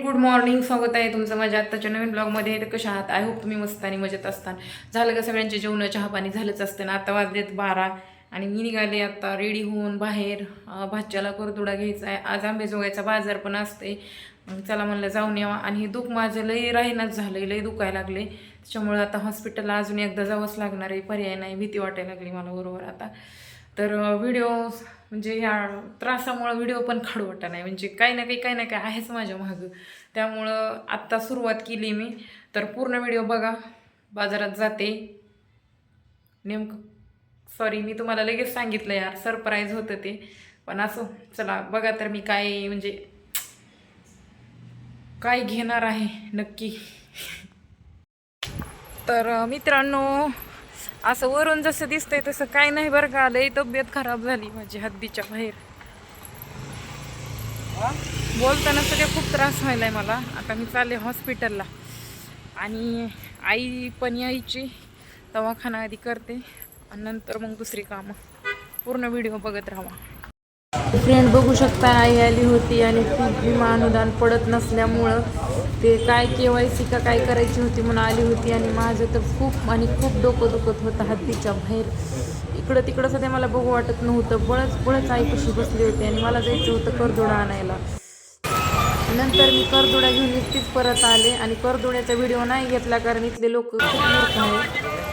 Good morning स्वागत आहे तुमचं माझ्या आत्ताच्या नवीन ब्लॉगमध्ये तर कशा आहात? आय होप तुम्ही मस्त आणि मजेत असतान. झालं का सगळ्यांचे जेवण? चहा पाणी झालंच असतं ना. आता वाजलेत बारा आणि मी निघाले आता रेडी होऊन बाहेर. भाच्याला करदुडा घ्यायचा आहे. आज आंबेजोगायचा बाजार पण असते. चला म्हणलं जाऊन यावा. आणि हे दुःख माझं लई राहीनाच झालं लई दुखायला लागले त्याच्यामुळे आता हॉस्पिटलला अजून एकदा जावंच लागणार आहे. पर्याय नाही. भीती वाटायला लागली मला बरोबर आता. तर व्हिडिओ म्हणजे ह्या त्रासामुळं व्हिडिओ पण काढू वाटत नाही. म्हणजे काही ना काही काही ना काही आहेच माझ्या मागं. त्यामुळं आत्ता सुरुवात केली मी. तर पूर्ण व्हिडिओ बघा. बाजारात जाते. नेमकं सॉरी मी तुम्हाला लगेच सांगितलं यार सरप्राईज होतं ते. पण असं चला बघा तर मी काय म्हणजे काय घेणार आहे नक्की. तर मित्रांनो असं वरून जसं दिसतंय तसं काय नाही बरं का. लई तब्येत खराब झाली माझी हद्दीच्या बाहेर. बोलताना सगळे खूप त्रास व्हायला आहे मला. आता मी चालले हॉस्पिटलला. आणि आई पण यायची. दवाखाना आधी करते. आणि नंतर मग दुसरी कामं. पूर्ण व्हिडिओ बघत राहा फ्रेंड बघू शकता आई आली होती आणि पीक विमा अनुदान पडत नसल्यामुळं ते काय के वाय सी का काय करायची होती म्हणून आली होती आणि माझं तर खूप आणि खूप डोकं दुखत होतं हत्तीच्या बाहेर. इकडं तिकडं सध्या मला बघू वाटत नव्हतं. बळच बळच कशी बसली होती आणि मला जायचं होतं करदोडा आणायला. नंतर मी करदोडा घेऊन एकटीच परत आले आणि करदोड्याचा व्हिडिओ नाही घेतला कारण इथले लोक खूप मूर्ख आहेत.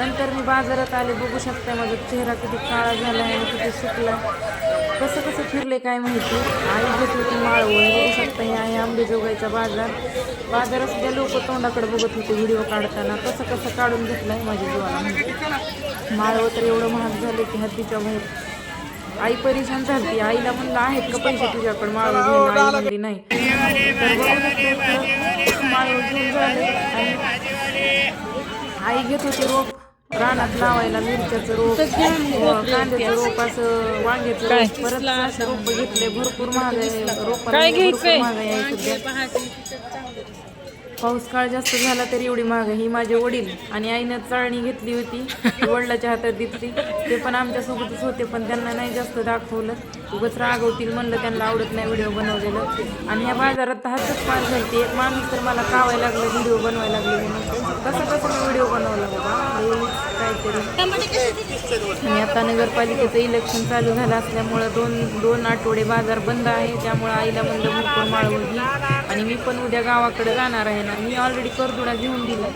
नंतर मी बाजारात आले बघू शकता माझा चेहरा किती काळा झाला आहे किती सुकला कसं कसं फिरले काय माहिती? आई घेत होती माळवण बघू शकता हे आहे आंबेजोगाईचा बाजार. बाजारात सुद्धा लोक तोंडाकडे बघत होते व्हिडिओ काढताना. कसं कसं काढून घेतलं आहे माझ्या जीवाला माहिती? माळवं तर एवढं महाग झालं की हद्दीच्या बाहेर. आई परेशान झाली आईला म्हणलं आहेत का पैसे तुझ्याकडे? माळवं घेऊन. आई म्हणली नाही. तर माळवं घेऊन झाले आई घेत होती रोप रानात लावायला मिरच्याचं रोप कांद्याचं रोप असं वांग्याचं रोप परत असे रोप घेतले भरपूर महाग आहे रोप काय घ्यायचंय पाऊस काळ जास्त झाला तरी एवढी महाग आहे. ही माझे वडील आणि आईनं चाळणी घेतली होती. ती वडिलाच्या हातात दिसली. ते पण आमच्या सोबतच होते पण त्यांना नाही जास्त दाखवलं. उगाच रागवतील म्हणलं त्यांना आवडत नाही व्हिडिओ बनवलेलं. आणि या बाजारात हातच पार झाली एक माणूस तर मला कावायला लागलं व्हिडिओ बनवायला लागले म्हणून. कसं कसं मी व्हिडिओ बनवला बाबा काहीतरी आणि आता नगरपालिकेचं इलेक्शन चालू झालं असल्यामुळं दोन दोन आठवडे बाजार बंद आहे. त्यामुळं आईला म्हणलं भरपूर माळ घे. आणि मी पण उद्या गावाकडे जाणार आहे ना. मी ऑलरेडी करदुडा घेऊन दिला.